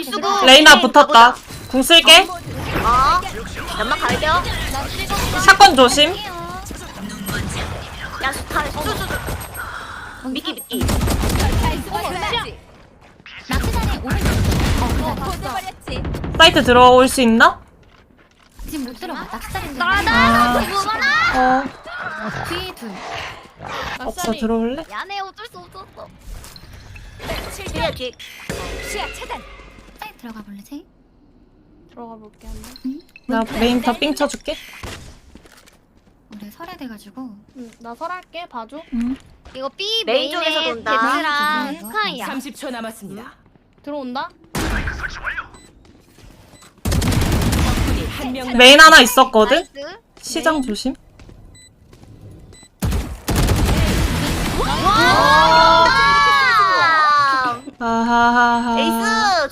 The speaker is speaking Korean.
이수고 레이나 붙었다. 궁 쓸게. 어 연막 찍어. 사건 조심. 야 수탈 수수수 미끼 미끼. 어. 사이트 들어올 수 있나? 지금 못 들어가. 낙지산인데. 아. 이거구나 어. 뒤에 둘. 없어 들어올래? 야네 어쩔 수 없었어 뒤에 뒤에 시야 차단. 들어가 볼래, 제? 들어가 볼게 한번. 나 메인 더삥 쳐줄게. 우리 설해돼가지고. 응, 나 설할게. 봐줘. 응. 이거 B 메인 쪽에서 돈다 베트랑 베트랑 스카이야 30초 남았습니다. 들어온다. 적군이 한명 남. 메인 하나 있었거든. 나이스 시장 조심. 와 아하하하. 에이스